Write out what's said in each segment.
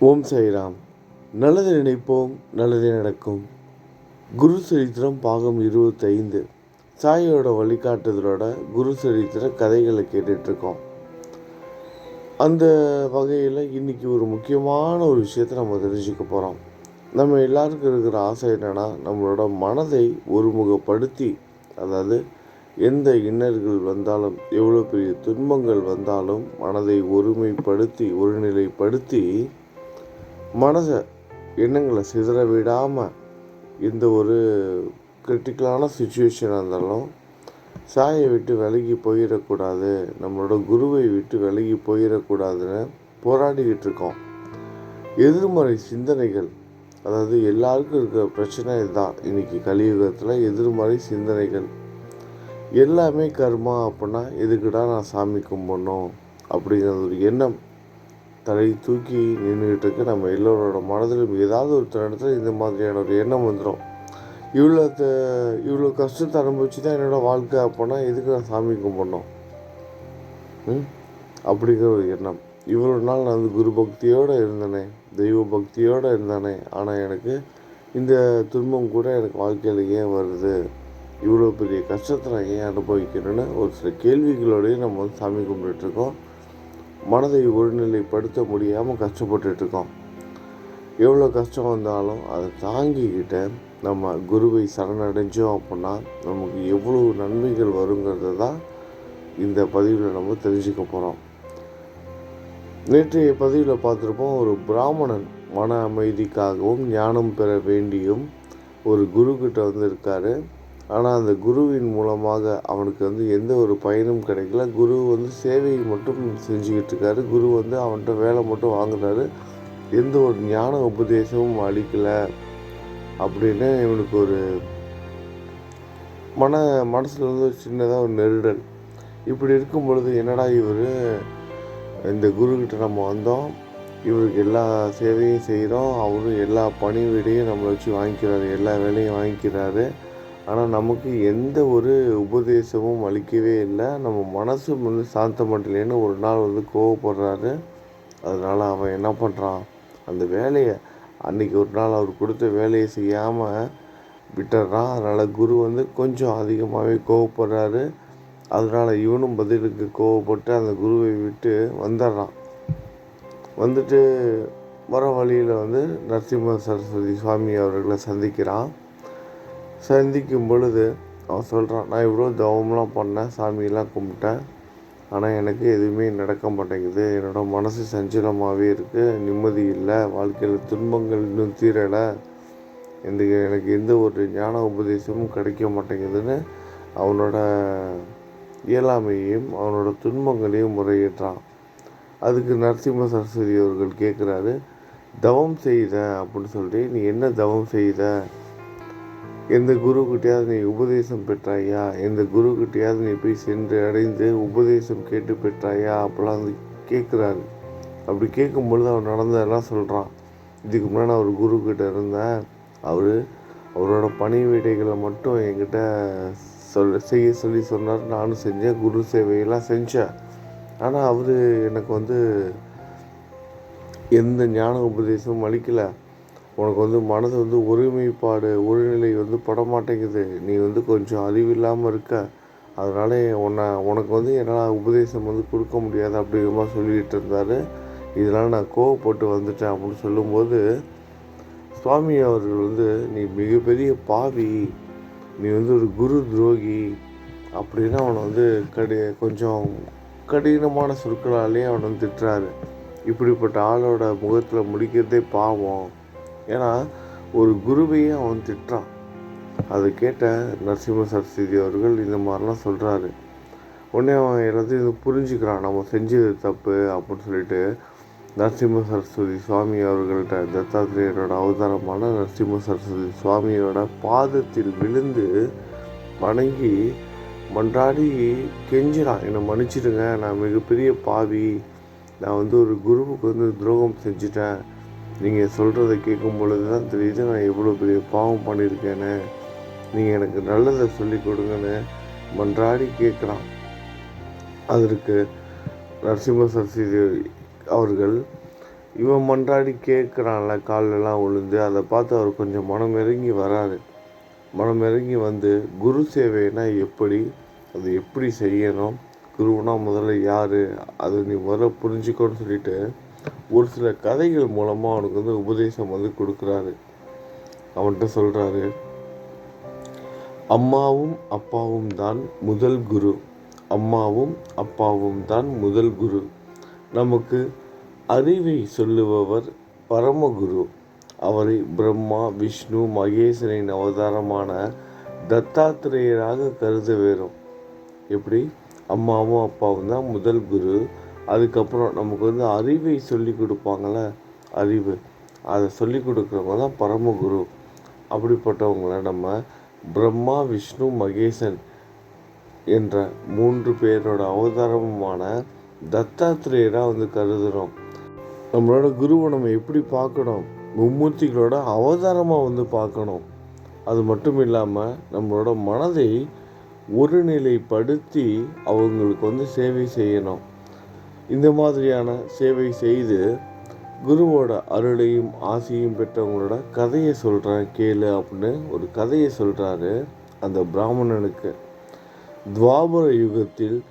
ஓம் சாய்ராம். நல்லது நினைப்போம் நல்லதே நடக்கும். குரு சரித்திரம் பாகம் இருபத்தைந்து. சாயோட வழிகாட்டுதலோட குரு சரித்திர கதைகளை கேட்டுட்ருக்கோம். அந்த வகையில் இன்றைக்கி ஒரு முக்கியமான ஒரு விஷயத்தை நம்ம தெரிஞ்சுக்க போகிறோம் நம்ம எல்லாருக்கும் இருக்கிற ஆசை என்னென்னா நம்மளோட மனதை ஒருமுகப்படுத்தி அதாவது எந்த இன்னல்கள் வந்தாலும் எவ்வளோ பெரிய துன்பங்கள் வந்தாலும் மனதை ஒருமைப்படுத்தி ஒருநிலைப்படுத்தி மனதை எண்ணங்களை சிதற விடாமல் எந்த ஒரு கிரிட்டிக்கலான சுச்சுவேஷனாக இருந்தாலும் சாயை விட்டு விலகி போயிடக்கூடாது நம்மளோட குருவை விட்டு விலகி போயிடக்கூடாதுன்னு போராடிக்கிட்டு இருக்கோம். எதிர்மறை சிந்தனைகள் அதாவது எல்லாருக்கும் இருக்கிற பிரச்சனை இதுதான். இன்றைக்கி கலியுகத்தில் எதிர்மறை சிந்தனைகள். எல்லாமே கர்மா அப்படின்னா எதுக்குடா நான் சாமி கும்பிடணும்? அப்படிங்கிற ஒரு எண்ணம் தலை தூக்கி நின்றுக்கிட்டு இருக்க. நம்ம எல்லோரோட மனதிலும் ஏதாவது ஒரு தருணத்தில் இந்த மாதிரியான ஒரு எண்ணம் வந்துடும் இவ்வளோ த இவ்வளோ கஷ்டத்தை அனுபவிச்சு தான் என்னோடய வாழ்க்கை அப்போனா எதுக்கு நான் சாமி கும்பிடணும்? ம்? அப்படிங்கிற ஒரு எண்ணம். இவ்வளோ நாள் நான் வந்து குரு பக்தியோடு இருந்தேனே தெய்வ பக்தியோடு இருந்தேனே ஆனால் எனக்கு இந்த துன்பம் கூட எனக்கு வாழ்க்கையில் ஏன் வருது? இவ்வளோ பெரிய கஷ்டத்தை நான் ஏன் அனுபவிக்கிறேன்னு ஒரு சில கேள்விகளோடய நம்ம வந்து சாமி கும்பிட்டுருக்கோம் மனதை ஒருநிலைப்படுத்த முடியாமல் கஷ்டப்பட்டுட்ருக்கோம் எவ்வளோ கஷ்டம் வந்தாலும் அதை தாங்கிக்கிட்ட நம்ம குருவை சரணடைஞ்சோம் அப்படின்னா நமக்கு எவ்வளோ நன்மைகள் வருங்கிறத தான் இந்த பதிவில் நம்ம தெரிஞ்சுக்க போகிறோம் நேற்றைய பதிவில் பார்த்துருப்போம் ஒரு பிராமணன் மன அமைதிக்காகவும் ஞானம் பெற வேண்டியும் ஒரு குரு கிட்ட வந்து இருக்கார் ஆனால் அந்த குருவின் மூலமாக அவனுக்கு வந்து எந்த ஒரு பயனும் கிடைக்கல. குரு வந்து சேவையை மட்டும் செஞ்சுக்கிட்டு இருக்காரு. குரு வந்து அவன்கிட்ட வேலை மட்டும் வாங்குறாரு. எந்த ஒரு ஞான உபதேசமும் அளிக்கலை அப்படின்னு இவனுக்கு ஒரு மன மனசில் வந்து சின்னதாக ஒரு நெருடல். இப்படி இருக்கும் பொழுது என்னடா இவர்? இந்த குருக்கிட்ட நம்ம வந்தோம். இவருக்கு எல்லா சேவையும் செய்கிறோம் அவரும் எல்லா பணிவிடையும் நம்மளை வச்சு வாங்கிக்கிறாரு. எல்லா வேலையும் வாங்கிக்கிறாரு. ஆனால் நமக்கு எந்த ஒரு உபதேசமும் அளிக்கவே இல்லை. நம்ம மனசு வந்து சாந்தமட்டலேன்னு ஒரு நாள் வந்து கோவப்படுறாரு. அதனால் அவன் என்ன பண்ணுறான் அந்த வேலையை அன்றைக்கி ஒரு நாள் அவர் கொடுத்த வேலையை செய்யாமல் விட்டுறான். அதனால் குரு வந்து கொஞ்சம் அதிகமாகவே கோவப்படுறாரு. அதனால் இவனும் பதிலுக்கு கோவப்பட்டு அந்த குருவை விட்டு வந்துடுறான். வந்துட்டு வர வழியில் வந்து நரசிம்ம சரஸ்வதி சுவாமி அவர்களை சந்திக்கிறான். சந்திக்கும் பொழுது அவன் சொல்கிறான் நான் இவ்வளோ தவம்லாம் பண்ணேன் சாமியெல்லாம் கும்பிட்டேன். ஆனால் எனக்கு எதுவுமே நடக்க மாட்டேங்குது. என்னோடய மனசு சஞ்சலமாகவே இருக்குது நிம்மதி இல்லை. வாழ்க்கையில் துன்பங்கள் இன்னும் தீரலை. இந்த எனக்கு எந்த ஒரு ஞான உபதேசமும் கிடைக்க மாட்டேங்குதுன்னு அவனோட இயலாமையையும் அவனோட துன்பங்களையும் முறையிட்டான் அதுக்கு நரசிம்ம சரஸ்வதி அவர்கள் கேட்குறாரு தவம் செய்த அப்படின்னு சொல்லிட்டு நீ என்ன தவம் செய்த? எந்த குருக்கிட்டையாவது நீ உபதேசம் பெற்றாயா? எந்த குருக்கிட்டையாவது நீ போய் சென்று அடைந்து உபதேசம் கேட்டு பெற்றாயா? அப்படிலாம் வந்து கேட்குறாரு. அப்படி கேட்கும்பொழுது அவன் நடந்ததெல்லாம் சொல்கிறான் இதுக்கு முன்னாடி அவர் குருக்கிட்ட இருந்தேன் அவர் அவரோட பணி வீடைகளை மட்டும் என்கிட்ட சொல் செய்ய சொல்லி சொன்னார். நானும் செஞ்சேன். குரு சேவையெல்லாம் செஞ்சேன் ஆனால் அவர் எனக்கு வந்து எந்த ஞான உபதேசமும் அளிக்கலை. உனக்கு வந்து மனது வந்து ஒருமைப்பாடு ஒருநிலை வந்து படமாட்டேங்குது. நீ வந்து கொஞ்சம் அறிவில்லாமல் இருக்க. அதனால் உன்னை உனக்கு வந்து என்னால் உபதேசம் வந்து கொடுக்க முடியாது அப்படிங்கிற மாதிரி சொல்லிகிட்டு இருந்தார். இதனால் நான் கோவப்பட்டு வந்துட்டேன் அப்படின்னு சொல்லும்போது சுவாமி அவர்கள் வந்து நீ மிகப்பெரிய பாவி. நீ வந்து ஒரு குரு துரோகி. அப்படின்னு அவனை வந்து கடி கொஞ்சம் கடினமான சொற்களாலே அவனை வந்து திட்டுறாரு. இப்படிப்பட்ட ஆளோட முகத்தில் முடிக்கிறதே பாவம். ஏன்னா ஒரு குருவையே அவன் திட்டுறான் அதை கேட்ட நரசிம்ம சரஸ்வதி அவர்கள் இந்த மாதிரிலாம் சொல்கிறாரு உடனே அவன் எல்லாத்தையும் புரிஞ்சுக்கிறான். நம்ம செஞ்சது தப்பு அப்படின்னு சொல்லிட்டு நரசிம்ம சரஸ்வதி சுவாமி அவர்கள்ட்ட தத்தாத்திரேயரோட அவதாரமான நரசிம்ம சரஸ்வதி சுவாமியோட பாதத்தில் விழுந்து வணங்கி மன்றாடி கெஞ்சிறான். என்னை மன்னிச்சிடுங்க. நான் மிகப்பெரிய பாவி. நான் வந்து ஒரு குருவுக்கு வந்து துரோகம் செஞ்சுட்டேன். நீங்கள் சொல்கிறத கேட்கும் பொழுது தான் தெரியுது நான் எவ்வளோ பெரிய பாவம் பண்ணியிருக்கேன்னு நீங்கள் எனக்கு நல்லதை சொல்லி கொடுங்கன்னு மன்றாடி கேட்குறான். அதற்கு நரசிம்ம சரஸ்வதி அவர்கள் இவன் மன்றாடி கேட்குறான்ல கால்லெல்லாம் விழுந்து அதை பார்த்து அவர் கொஞ்சம் மனம் இறங்கி வராரு. மனம் இறங்கி வந்து குரு சேவைனா எப்படி அது எப்படி செய்யணும் குருவுனா முதல்ல யார் அது நீ முதல்ல புரிஞ்சுக்கோன்னு சொல்லிட்டு ஒரு சில கதைகள் மூலமாக அவனுக்கு வந்து உபதேசம் வந்து கொடுக்குறாரு. அவன்கிட்ட சொல்கிறாரு அம்மாவும் அப்பாவும் தான் முதல் குரு. அம்மாவும் அப்பாவும் தான் முதல் குரு. நமக்கு அறிவை சொல்லுபவர் பரமகுரு. அவரை பிரம்மா விஷ்ணு மகேசனின் அவதாரமான தத்தாத்திரேயராக கருத வேறும் எப்படி? அம்மாவும் அப்பாவும் தான் முதல் குரு. அதுக்கப்புறம் நமக்கு வந்து அறிவை சொல்லி கொடுப்பாங்கள அறிவு. அதை சொல்லி கொடுக்குறவங்க தான் பரமகுரு. அப்படிப்பட்டவங்கள நம்ம பிரம்மா விஷ்ணு மகேசன் என்ற மூன்று பேரோட அவதாரமுமான தத்தாத்திரேயராக வந்து கருதுகிறோம் நம்மளோட குருவை நம்ம எப்படி பார்க்கணும்? மும்மூர்த்திகளோட அவதாரமாக வந்து பார்க்கணும். அது மட்டும் இல்லாமல் நம்மளோட மனதை ஒருநிலைப்படுத்தி அவங்களுக்கு வந்து சேவை செய்யணும். இந்த மாதிரியான சேவை செய்து குருவோட அருளையும் ஆசையும் பெற்றவங்களோட கதையை சொல்கிறேன் கேளு அப்படின்னு ஒரு கதையை சொல்கிறாரு அந்த பிராமணனுக்கு. துவாபர யுகத்தில்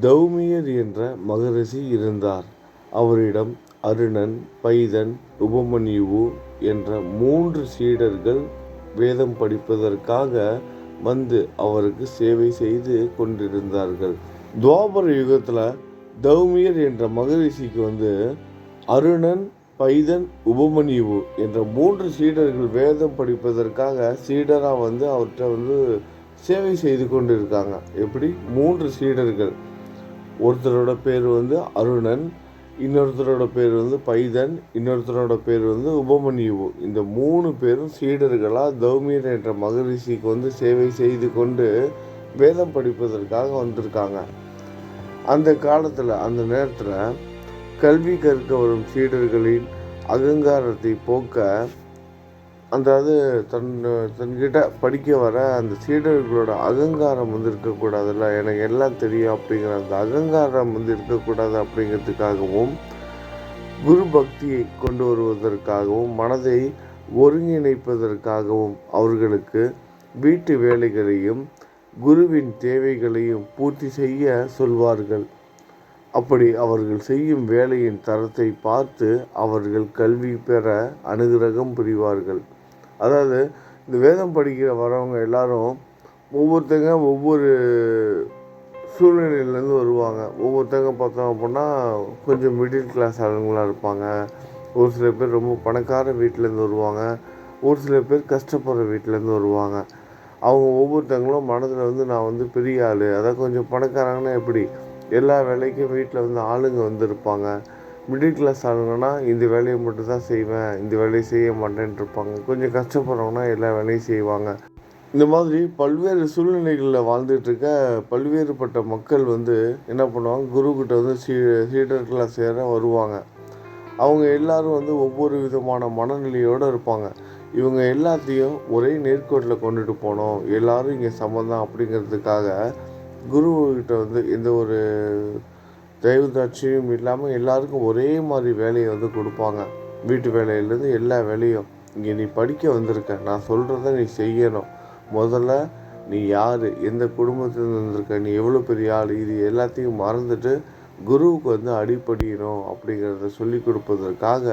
தௌமியர் என்ற மகரிஷி இருந்தார். அவரிடம் அருணன் பைதன் உபமன்யுவு என்ற மூன்று சீடர்கள் வேதம் படிப்பதற்காக வந்து அவருக்கு சேவை செய்து கொண்டிருந்தார்கள். துவாபர யுகத்தில் தௌமியர் என்ற மகரிஷிக்கு வந்து அருணன் பைதன் உபமன்யுவு என்ற மூன்று சீடர்கள் வேதம் படிப்பதற்காக சீடராக வந்து அவர்கிட்ட வந்து சேவை செய்து கொண்டிருக்காங்க. எப்படி? மூன்று சீடர்கள். ஒருத்தரோட பேர் வந்து அருணன் இன்னொருத்தரோட பேர் வந்து பைதன் இன்னொருத்தரோட பேர் வந்து உபமன்யுவு. இந்த மூணு பேரும் சீடர்களாக தௌமியர் என்ற மகரிஷிக்கு வந்து சேவை செய்து கொண்டு வேதம் படிப்பதற்காக வந்திருக்காங்க. அந்த காலத்தில் அந்த நேரத்தில் கல்வி கற்க வரும் சீடர்களின் அகங்காரத்தை போக்க அதாவது தன் தன்கிட்ட படிக்க வர அந்த சீடர்களோட அகங்காரம் வந்து இருக்கக்கூடாதுல்ல? எனக்கு எல்லாம் தெரியும் அப்படிங்கிற அந்த அகங்காரம் வந்து இருக்கக்கூடாது அப்படிங்கிறதுக்காகவும் குரு பக்தியை கொண்டு வருவதற்காகவும் மனதை ஒருங்கிணைப்பதற்காகவும் அவர்களுக்கு வீட்டு வேலைகளையும் குருவின் தேவைகளையும் பூர்த்தி செய்ய சொல்வார்கள். அப்படி அவர்கள் செய்யும் வேலையின் தரத்தை பார்த்து அவர்கள் கல்வி பெற அனுகிரகம் புரிவார்கள். அதாவது இந்த வேதம் படிக்கிற வரவங்க எல்லாரும் ஒவ்வொருத்தங்க ஒவ்வொரு சூழ்நிலையிலேருந்து வருவாங்க. ஒவ்வொருத்தங்க பார்த்தோம் அப்படின்னா கொஞ்சம் மிடில் கிளாஸ் ஆளுங்களாக இருப்பாங்க. ஒரு சில பேர் ரொம்ப பணக்கார வீட்டிலேருந்து வருவாங்க. ஒரு சில பேர் கஷ்டப்படுற வீட்டிலேருந்து வருவாங்க. அவங்க ஒவ்வொருத்தங்களும் மனதில் வந்து நான் வந்து பெரிய ஆள். அதாவது கொஞ்சம் பணக்காரங்கன்னா எப்படி? எல்லா வேலைக்கும் வீட்டில் வந்து ஆளுங்க வந்துருப்பாங்க. மிடில் கிளாஸ் ஆளுங்கன்னா இந்த வேலையை மட்டும் தான் செய்வேன். இந்த வேலையை செய்ய மாட்டேன்ட்டு இருப்பாங்க கொஞ்சம் கஷ்டப்படுறவங்கன்னா எல்லா வேலையும் செய்வாங்க. இந்த மாதிரி பல்வேறு சூழ்நிலைகளில் வாழ்ந்துட்டுருக்க பல்வேறுபட்ட மக்கள் வந்து என்ன பண்ணுவாங்க? குருக்கிட்ட வந்து சீ சீடர்களாக சேர வருவாங்க. அவங்க எல்லாரும் வந்து ஒவ்வொரு விதமான மனநிலையோடு இருப்பாங்க. இவங்க எல்லாத்தையும் ஒரே நேர்கோட்டில் கொண்டுட்டு போனோம். எல்லாரும் இங்கே சம்மந்தம் அப்படிங்கிறதுக்காக குருக்கிட்ட வந்து எந்த ஒரு தெய்வதாட்சியும் இல்லாமல் எல்லாருக்கும் ஒரே மாதிரி வேலையை வந்து கொடுப்பாங்க. வீட்டு வேலையிலேருந்து எல்லா வேலையும். இங்கே நீ படிக்க வந்திருக்க. நான் சொல்கிறத நீ செய்யணும். முதல்ல நீ யார்? எந்த குடும்பத்தில் வந்திருக்க? நீ எவ்வளோ பெரிய ஆள்? இது எல்லாத்தையும் மறந்துட்டு குருவுக்கு வந்து அடிப்படியணும் அப்படிங்கிறத சொல்லி கொடுப்பதற்காக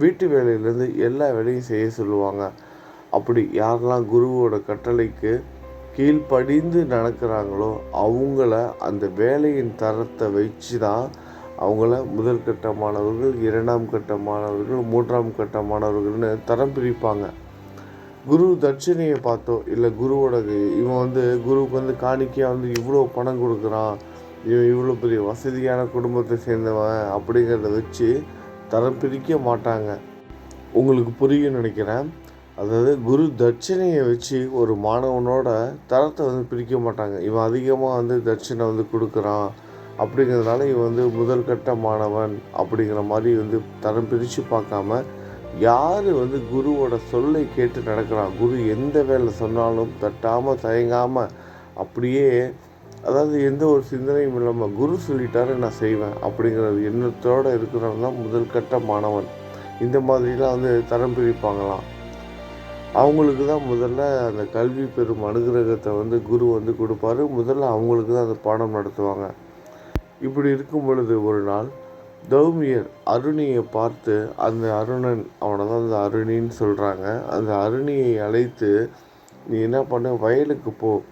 வீட்டு வேலையிலேருந்து எல்லா வேலையும் செய்ய சொல்லுவாங்க. அப்படி யாரெல்லாம் குருவோட கட்டளைக்கு கீழ்ப்படிந்து நடக்கிறாங்களோ அவங்கள அந்த வேலையின் தரத்தை வச்சு தான் அவங்கள முதல் கட்ட மாணவர்கள் இரண்டாம் கட்ட மாணவர்கள் மூன்றாம் கட்ட மாணவர்கள்னு தரம் பிரிப்பாங்க. குரு தட்சிணையை பார்த்தோ இல்லை குருவோட இவன் வந்து குருவுக்கு வந்து காணிக்கையாக வந்து இவ்வளோ பணம் கொடுக்குறான் இவன் இவ்வளோ பெரிய வசதியான குடும்பத்தை சேர்ந்தவன் அப்படிங்கிறத வச்சு தரம் பிரிக்க மாட்டாங்க. உங்களுக்கு புரியும் நினைக்கிறேன். அதாவது குரு தட்சிணையை வச்சு ஒரு மாணவனோட தரத்தை வந்து பிரிக்க மாட்டாங்க. இவன் அதிகமாக வந்து தட்சிணை வந்து கொடுக்குறான். அப்படிங்கிறதுனால இவன் வந்து முதற்கட்ட மாணவன் அப்படிங்கிற மாதிரி வந்து தரம் பிரித்து பார்க்காம யார் வந்து குருவோட சொல்லை கேட்டு நடக்கிறான்? குரு எந்த வேலை சொன்னாலும் தட்டாமல் தயங்காமல் அப்படியே அதாவது எந்த ஒரு சிந்தனையும் இல்லாமல் குரு சொல்லிட்டாரு நான் செய்வேன் அப்படிங்கிறது. எண்ணத்தோடு இருக்கிறவன் தான் முதல் கட்ட மாணவன். இந்த மாதிரிலாம் வந்து தரம் பிரிப்பாங்களாம். அவங்களுக்கு தான் முதல்ல அந்த கல்வி பெறும் அனுகிரகத்தை வந்து குரு வந்து கொடுப்பாரு. முதல்ல அவங்களுக்கு தான் அந்த பாடம் நடத்துவாங்க. இப்படி இருக்கும் பொழுது ஒரு நாள் தௌமியர் அருணியை பார்த்து அந்த அருணன் அவனை தான் அந்த அருணின்னு சொல்கிறாங்க அந்த அருணியை அழைத்து நீ என்ன பண்ண? வயலுக்கு போ.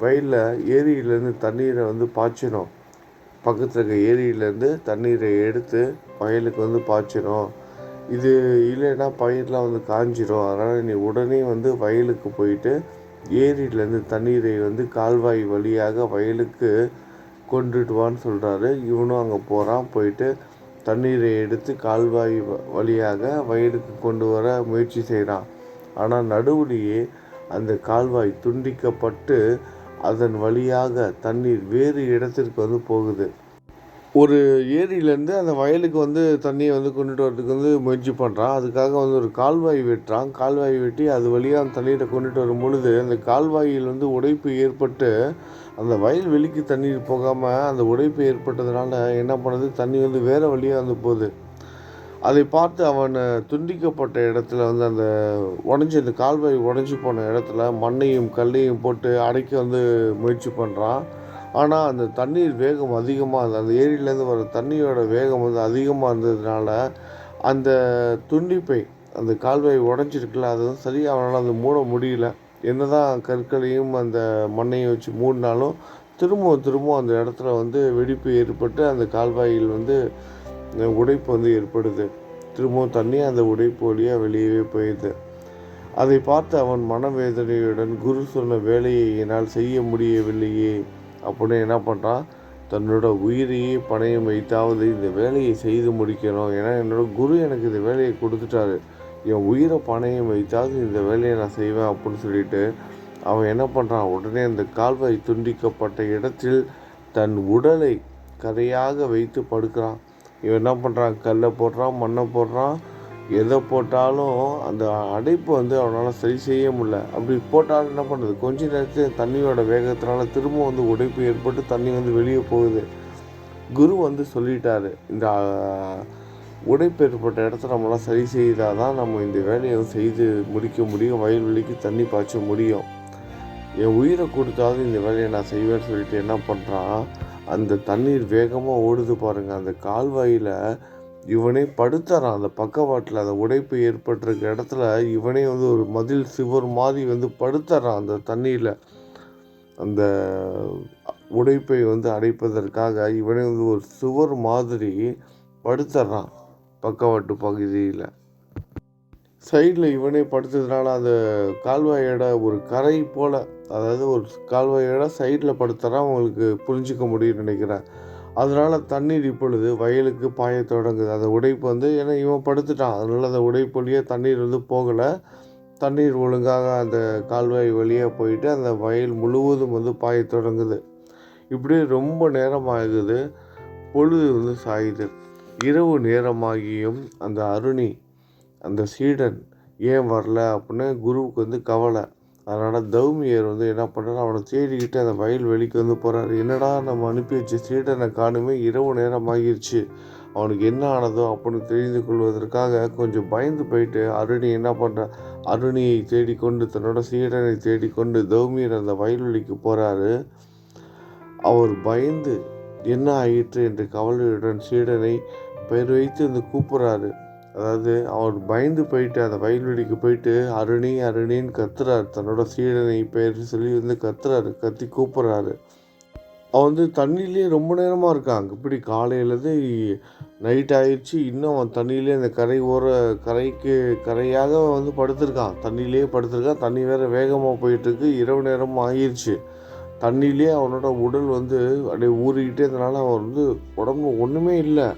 வயலில் ஏரியிலேருந்து தண்ணீரை வந்து பாய்ச்சணும் பக்கத்தில் இருக்க ஏரியிலேருந்து தண்ணீரை எடுத்து வயலுக்கு வந்து பாய்ச்சணும் இது இல்லைன்னா பயிரெலாம் வந்து காஞ்சிரும். அதனால் நீ உடனே வந்து வயலுக்கு போயிட்டு ஏரியிலேருந்து தண்ணீரை வந்து கால்வாய் வழியாக வயலுக்கு கொண்டுட்டு வான்னு சொல்கிறாரு இவனும் அங்கே போகிறான் போயிட்டு தண்ணீரை எடுத்து கால்வாய் வ- வழியாக வயலுக்கு கொண்டு வர முயற்சி செய்கிறான் ஆனால் நடுவுலேயே அந்த கால்வாய் துண்டிக்கப்பட்டு அதன் வழியாக தண்ணீர் வேறு இடத்திற்கு வந்து போகுது. ஒரு ஏரியிலேருந்து அந்த வயலுக்கு வந்து தண்ணியை வந்து கொண்டுட்டு வரதுக்கு வந்து முயற்சி பண்ணுறான் அதுக்காக வந்து ஒரு கால்வாய் வெட்டுறான். கால்வாய் வெட்டி அது வழியாக அந்த தண்ணீரை கொண்டுட்டு வரும் பொழுது அந்த கால்வாயில் வந்து உடைப்பு ஏற்பட்டு அந்த வயல் வெளிக்கு தண்ணீர் போகாமல் அந்த உடைப்பு ஏற்பட்டதுனால என்ன பண்ணுது? தண்ணி வந்து வேறு வழியாக வந்து போகுது. அதை பார்த்து அவன் துண்டிக்கப்பட்ட இடத்துல வந்து அந்த உடஞ்சி அந்த கால்வாய் உடஞ்சி போன இடத்துல மண்ணையும் கல்லையும் போட்டு அடைக்க வந்து முயற்சி பண்ணுறான் ஆனால் அந்த தண்ணீர் வேகம் அதிகமாக இருந்தது அந்த ஏரியிலேருந்து வர தண்ணியோட வேகம் வந்து அதிகமாக இருந்ததுனால அந்த துண்டிப்பை அந்த கால்வாய் உடஞ்சிருக்குல்ல அது வந்து சரியாக அவனால் அந்த மூட முடியல. என்ன தான் கற்களையும் அந்த மண்ணையும் வச்சு மூடினாலும் திரும்பவும் திரும்பவும் அந்த இடத்துல வந்து வெடிப்பு ஏற்பட்டு அந்த கால்வாயில் வந்து உடைப்பு வந்து ஏற்படுது. திரும்பவும் தண்ணி அந்த உடைப்பு வழியாக வெளியவே போயிடுது. அதை பார்த்து அவன் மனவேதனையுடன் குரு சொன்ன வேலையை என்னால் செய்ய முடியவில்லையே. அப்படின்னு என்ன பண்ணுறான் தன்னோட உயிரையே பணையம் வைத்தாவது இந்த வேலையை செய்து முடிக்கணும். ஏன்னா என்னோட குரு எனக்கு இந்த வேலையை கொடுத்துட்டாரு. என் உயிரை பணையம் வைத்தாவது இந்த வேலையை நான் செய்வேன் அப்படின்னு சொல்லிட்டு அவன் என்ன பண்ணுறான் உடனே அந்த கால்வாய் துண்டிக்கப்பட்ட இடத்தில் தன் உடலை கரையாக வைத்து படுக்கிறான். இவன் என்ன பண்ணுறான் கல்லை போடுறான் மண்ணை போடுறான். எதை போட்டாலும் அந்த அடைப்பு வந்து அவனால் சரி செய்ய முடியல. அப்படி போட்டாலும் என்ன பண்ணுறது கொஞ்ச நேரத்தில் தண்ணியோட வேகத்தினால திரும்ப வந்து உடைப்பு ஏற்பட்டு தண்ணி வந்து வெளியே போகுது. குரு வந்து சொல்லிட்டாரு இந்த உடைப்பு ஏற்பட்ட இடத்த நம்மளாம் சரி செய்தால் தான் நம்ம இந்த வேலையை செய்து முடிக்க முடியும் வயல்வெளிக்கு தண்ணி பாய்ச்ச முடியும். என் உயிரை கொடுத்தாவது இந்த வேலையை நான் செய்வேன்னு சொல்லிட்டு என்ன பண்ணுறான் அந்த தண்ணீர் வேகமாக ஓடுது பாருங்கள் அந்த கால்வாயில் இவனே படுத்துறான். அந்த பக்கவாட்டில் அந்த உடைப்பு ஏற்பட்டிருக்க இடத்துல இவனே வந்து ஒரு மதில் சுவர் மாதிரி வந்து படுத்துறான் அந்த தண்ணியில் அந்த உடைப்பை வந்து அடைப்பதற்காக இவனே வந்து ஒரு சுவர் மாதிரி படுத்துறான் பக்கவாட்டு பகுதியில். சைடில் இவனே படுத்ததுனால அந்த கால்வாயோட ஒரு கரை போல் அதாவது ஒரு கால்வாயோட சைடில் படுத்துறான் அவங்களுக்கு புரிஞ்சிக்க முடியும்னு நினைக்கிறேன். அதனால் தண்ணீர் இப்பொழுது வயலுக்கு பாய தொடங்குது. அந்த உடைப்பு வந்து ஏன்னா இவன் படுத்துட்டான். அதனால் அந்த உடைப்பு வழியாக தண்ணீர் வந்து போகலை. தண்ணீர் ஒழுங்காக அந்த கால்வாய் வழியாக போயிட்டு அந்த வயல் முழுவதும் வந்து பாய தொடங்குது. இப்படியே ரொம்ப நேரம் ஆகுது பொழுது வந்து சாயுது. இரவு நேரமாகியும் அந்த அருணி அந்த சீடன் ஏன் வரல அப்படின்னு குருவுக்கு வந்து கவலை. அதனால் தௌமியர் வந்து என்ன பண்ணுறாரு அவனை தேடிக்கிட்டு அந்த வயல் வெளிக்கு வந்து போகிறாரு என்னடா நம்ம அனுப்பி வச்சு சீடனை காணுமே இரவு நேரம் ஆகிருச்சு அவனுக்கு என்ன ஆனதோ அப்படின்னு தெரிந்து கொள்வதற்காக கொஞ்சம் பயந்து போயிட்டு அருணி என்ன பண்ணுற அருணியை தேடிக்கொண்டு தன்னோட சீடனை தேடிக்கொண்டு தௌமியர் அந்த வயல்வெளிக்கு போகிறாரு அவர் பயந்து என்ன ஆயிற்று? என்று கவலையுடன் சீடனை பெயர் வைத்து வந்து கூப்பிட்றாரு. அதாவது அவர் பயந்து போயிட்டு அந்த வயல்வெளிக்கு போயிட்டு அருணி அருணின்னு கத்துறாரு. தன்னோட சீடனை பெயர் சொல்லி வந்து கத்துறாரு கத்தி கூப்பிட்றாரு. அவன் வந்து தண்ணியிலே ரொம்ப நேரமாக இருக்கான். இப்படி காலையிலேருந்து நைட் ஆயிடுச்சு. இன்னும் அவன் தண்ணியிலே அந்த கரை ஓர கரைக்கு கரையாக வந்து படுத்திருக்கான். தண்ணியிலே படுத்திருக்கான். தண்ணி வேற வேகமாக போயிட்டுருக்கு. இரவு நேரமும் ஆயிடுச்சு தண்ணியிலே அவனோட உடல் வந்து அப்படியே ஊறிக்கிட்டே இருந்தனால அவன் வந்து உடம்பு ஒன்றுமே இல்லை.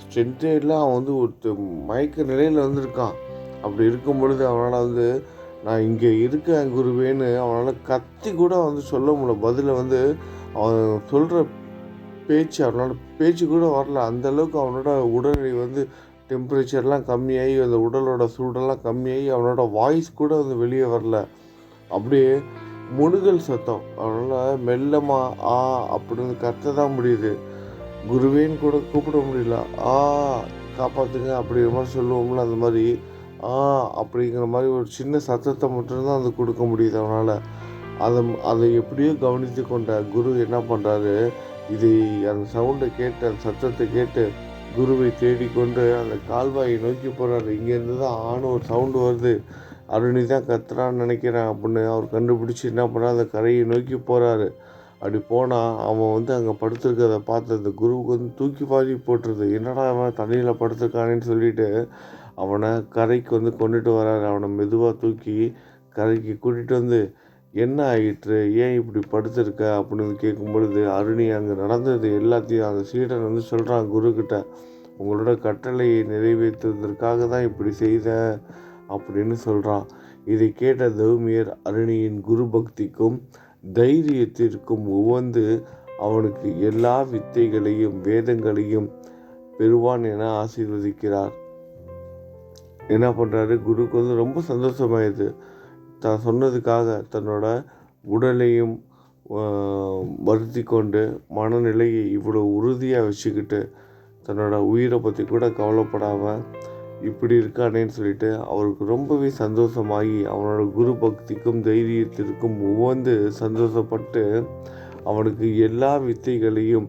ஸ்ட்ரென்த்தே இல்லை அவன் வந்து ஒரு மயக்க நிலையில் வந்திருக்கான் அப்படி இருக்கும் பொழுது அவனால் வந்து நான் இங்கே இருக்கேன் குருவேன்னு அவனால் கத்தி கூட வந்து சொல்ல முடியல. பதிலை வந்து அவன் சொல்கிற பேச்சு அவனோட பேச்சு கூட வரல. அந்த அளவுக்கு அவனோட உடல்நிலை வந்து டெம்பரேச்சர்லாம் கம்மியாகி அந்த உடலோட சூடெல்லாம் கம்மியாகி அவனோட வாய்ஸ் கூட வந்து வெளியே வரல. அப்படியே முணுகல் சத்தம். அவனால் மெல்லமா ஆ அப்படின்னு கத்த தான் முடியுது. குருவேன்னு கூட கூப்பிட முடியல. ஆ காப்பாற்றுங்க அப்படிங்கிற மாதிரி சொல்லுவோம்ல அந்த மாதிரி. ஆ அப்படிங்கிற மாதிரி ஒரு சின்ன சத்தத்தை மட்டும்தான் அது கொடுக்க முடியுது அவனால். அதை அதை எப்படியோ கவனித்து கொண்ட குரு என்ன பண்ணுறாரு இது அந்த சவுண்டை கேட்டு அந்த சத்தத்தை கேட்டு குருவை தேடிக்கொண்டு அந்த கால்வாயை நோக்கி போகிறாரு இங்கேருந்து தான் ஆணு ஒரு சவுண்டு வருது. அருணி தான் கத்துறான்னு நினைக்கிறேன் அப்படின்னு அவர் கண்டுபிடிச்சி என்ன பண்ணுறாரு அந்த கரையை நோக்கி போகிறாரு அப்படி போனால் அவன் வந்து அங்கே படுத்துருக்கிறத பார்த்து அந்த குருவுக்கு வந்து தூக்கி வாரி போட்டுருது. என்னடா அவன் தண்ணியில் படுத்துருக்கானேன்னு சொல்லிட்டு அவனை கரைக்கு வந்து கொண்டுட்டு வராரு. அவனை மெதுவாக தூக்கி கரைக்கு கூட்டிகிட்டு வந்து என்ன ஆயிற்று? ஏன் இப்படி படுத்திருக்க? அப்படின்னு கேட்கும் பொழுது அருணி அங்கே நடந்தது எல்லாத்தையும் அந்த சீடன் வந்து சொல்கிறான் குருக்கிட்ட. உங்களோட கட்டளையை நிறைவேற்றுவதற்காக தான் இப்படி செய்தேன் அப்படின்னு சொல்கிறான் இதை கேட்ட தௌமியர் அருணியின் குரு பக்திக்கும் தைரியத்திற்கும் உவந்து அவனுக்கு எல்லா வித்தைகளையும் வேதங்களையும் பெறுவான் என ஆசீர்வதிக்கிறார். என்ன பண்ணுறாரு குருக்கு வந்து ரொம்ப சந்தோஷமாயிடுது. தான் சொன்னதுக்காக தன்னோட உடலையும் வருத்தி கொண்டு மனநிலையை இவ்வளோ உறுதியாக வச்சுக்கிட்டு தன்னோட உயிரை பற்றி கூட கவலைப்படாமல் இப்படி இருக்கானேன்னு சொல்லிட்டு அவருக்கு ரொம்பவே சந்தோஷமாகி அவனோட குரு பக்திக்கும் தைரியத்திற்கும் உவந்து சந்தோஷப்பட்டு அவனுக்கு எல்லா வித்தைகளையும்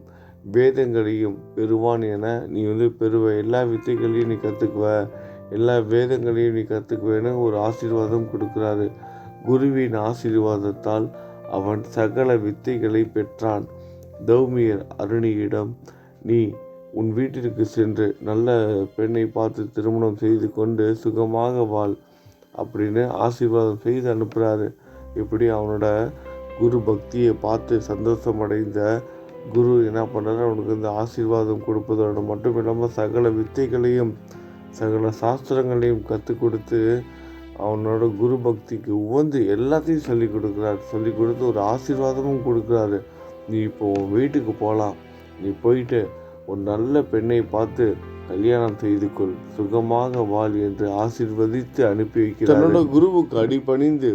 வேதங்களையும் பெறுவான் என நீ வந்து பெறுவ. எல்லா வித்தைகளையும் நீ கற்றுக்குவ எல்லா வேதங்களையும் நீ கற்றுக்குவேன்னு ஒரு ஆசீர்வாதம் கொடுக்குறாரு. குருவின் ஆசீர்வாதத்தால் அவன் சகல வித்தைகளை பெற்றான். தௌமியர் அருணியிடம் நீ உன் வீட்டிற்கு சென்று நல்ல பெண்ணை பார்த்து திருமணம் செய்து கொண்டு சுகமாக வாழ் அப்படின்னு ஆசீர்வாதம் செய்து அனுப்புகிறாரு இப்படி அவனோட குரு பக்தியை பார்த்து சந்தோஷமடைந்த குரு என்ன பண்ணுறாரு அவனுக்கு இந்த ஆசீர்வாதம் கொடுப்பதோடு மட்டும் இல்லாமல் சகல வித்தைகளையும் சகல சாஸ்திரங்களையும் கற்றுக் கொடுத்து அவனோட குரு பக்திக்கு உவந்து எல்லாத்தையும் சொல்லி கொடுக்குறாரு. சொல்லி கொடுத்து ஒரு ஆசீர்வாதமும் கொடுக்குறாரு. நீ இப்போ உன் வீட்டுக்கு போகலாம் நீ போயிட்டு ஒரு நல்ல பெண்ணை பார்த்து கல்யாணம் செய்து கொள் சுகமாக வாழ் என்று ஆசீர்வதித்து அனுப்பி வைக்கிறார் தன்னோட குருவுக்கு அடிபணிந்து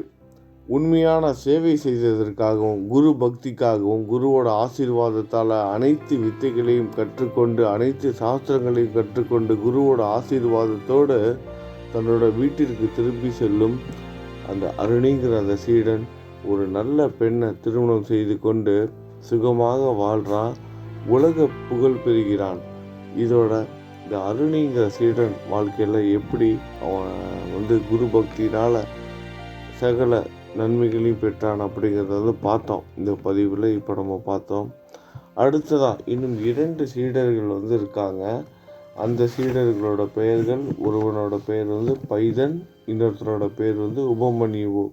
உண்மையான சேவை செய்ததற்காகவும் குரு பக்திக்காகவும் குருவோட ஆசீர்வாதத்தால் அனைத்து வித்தைகளையும் கற்றுக்கொண்டு அனைத்து சாஸ்திரங்களையும் கற்றுக்கொண்டு குருவோட ஆசீர்வாதத்தோடு தன்னோட வீட்டிற்கு திரும்பி செல்லும் அந்த அருணிங்கிற அந்த சீடன் ஒரு நல்ல பெண்ணை திருமணம் செய்து கொண்டு சுகமாக வாழ்கிறான் உலக புகழ் பெறுகிறான். இதோட இந்த அருணிங்கிற சீடன் வாழ்க்கையில் எப்படி அவன் வந்து குரு பக்தினால் சகல நன்மைகளையும் பெற்றான் அப்படிங்கிறத வந்து பார்த்தோம். இந்த பதிவில் இப்போ நம்ம பார்த்தோம். அடுத்ததாக இன்னும் இரண்டு சீடர்கள் வந்து இருக்காங்க. அந்த சீடர்களோட பெயர்கள் ஒருவனோட பெயர் வந்து பைதன் இன்னொருத்தரோட பேர் வந்து உபமணிவோ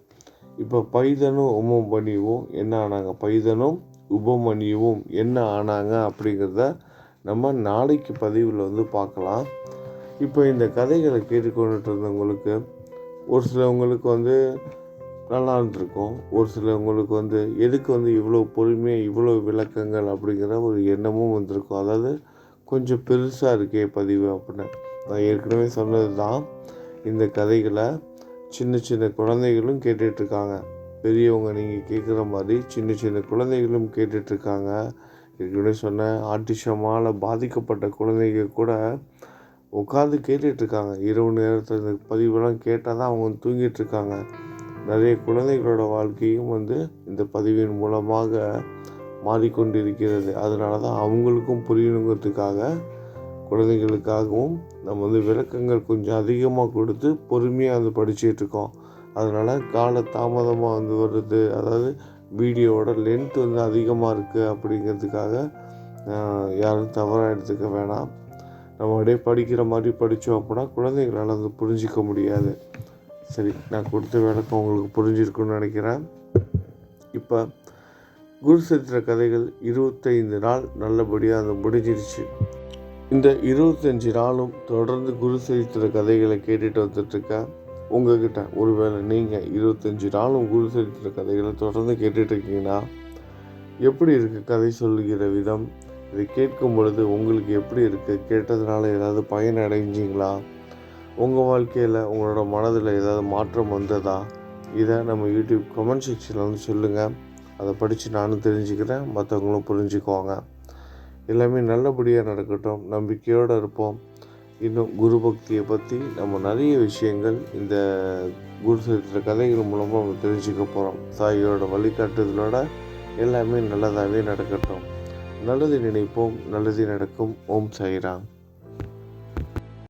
இப்போ பைதனும் உபமணியவும் என்ன ஆனாங்க? பைதனும் உபமன்யுவும் என்ன ஆனாங்க அப்படிங்கிறத நம்ம நாளைக்கு பதிவில் வந்து பார்க்கலாம். இப்போ இந்த கதைகளை கேட்டுக்கொண்டுட்டு இருந்தவங்களுக்கு ஒரு சிலவங்களுக்கு வந்து நல்லா இருந்திருக்கும் ஒரு சிலவங்களுக்கு வந்து எதுக்கு வந்து இவ்வளோ பொறுமையாக இவ்வளோ விளக்கங்கள் அப்படிங்கிற ஒரு எண்ணமும் வந்திருக்கும். அதாவது கொஞ்சம் பெருசாக இருக்கே பதிவு அப்படின்னு. நான் ஏற்கனவே சொன்னது தான் இந்த கதைகளை சின்ன சின்ன குழந்தைகளும் கேட்டுட்ருக்காங்க பெரியவங்க நீங்கள் கேட்குற மாதிரி சின்ன சின்ன குழந்தைகளும் கேட்டுட்ருக்காங்க. ஏற்கனவே சொன்ன ஆட்டிஷமால் பாதிக்கப்பட்ட குழந்தைங்க கூட உட்காந்து கேட்டுட்ருக்காங்க. இரவு நேரத்தில் இந்த பதிவெல்லாம் கேட்டால் தான் அவங்க தூங்கிட்டுருக்காங்க நிறைய குழந்தைகளோட வாழ்க்கையும் வந்து இந்த பதிவின் மூலமாக மாறிக்கொண்டிருக்கிறது. அதனால தான் அவங்களுக்கும் புரியணுங்கிறதுக்காக குழந்தைகளுக்காகவும் நம்ம வந்து விளக்கங்கள் கொஞ்சம் அதிகமாக கொடுத்து பொறுமையாக வந்து படிச்சிட்ருக்கோம். அதனால் கால தாமதமாக வந்து வருது. அதாவது வீடியோவோட லென்த் வந்து அதிகமாக இருக்குது அப்படிங்கிறதுக்காக யாரும் தவறாக எடுத்துக்க வேணாம். நம்ம அப்படியே படிக்கிற மாதிரி படித்தோம் அப்படின்னா குழந்தைங்களால் வந்து புரிஞ்சிக்க முடியாது. சரி நான் கொடுத்த விளக்கம் உங்களுக்கு புரிஞ்சிருக்குன்னு நினைக்கிறேன். இப்போ குரு சரித்திர கதைகள் இருபத்தைந்து நாள் நல்லபடியாக அது முடிஞ்சிருச்சு. இந்த இருபத்தஞ்சி நாளும் தொடர்ந்து குரு சரித்திர கதைகளை கேட்டுட்டு வந்துட்டுருக்கேன் உங்ககிட்ட ஒருவேளை நீங்கள் இருபத்தஞ்சி நாளும் குரு சரித்திர கதைகளை தொடர்ந்து கேட்டுட்ருக்கீங்கன்னா எப்படி இருக்குது கதை சொல்லுகிற விதம்? இதை கேட்கும் பொழுது உங்களுக்கு எப்படி இருக்குது கேட்டதுனால ஏதாவது பயன் அடைஞ்சிங்களா? உங்கள் வாழ்க்கையில் உங்களோட மனதில் ஏதாவது மாற்றம் வந்ததா? இதை நம்ம யூடியூப் கமெண்ட் செக்ஷனில் வந்து சொல்லுங்கள் அதை படித்து நானும் தெரிஞ்சுக்கிறேன். மற்றவங்களும் புரிஞ்சுக்குவாங்க. எல்லாமே நல்லபடியாக நடக்கட்டும். நம்பிக்கையோடு இருப்போம். இன்னும் குரு பக்தியை பற்றி நம்ம நிறைய விஷயங்கள் இந்த குரு சரித்திர கதைகள் மூலமாக நம்ம தெரிஞ்சுக்க போகிறோம் சாயோட வழிகாட்டுதலோட எல்லாமே நல்லதாகவே நடக்கட்டும். நல்லது நினைப்போம் நல்லது நடக்கும். ஓம் சாய்ராம்.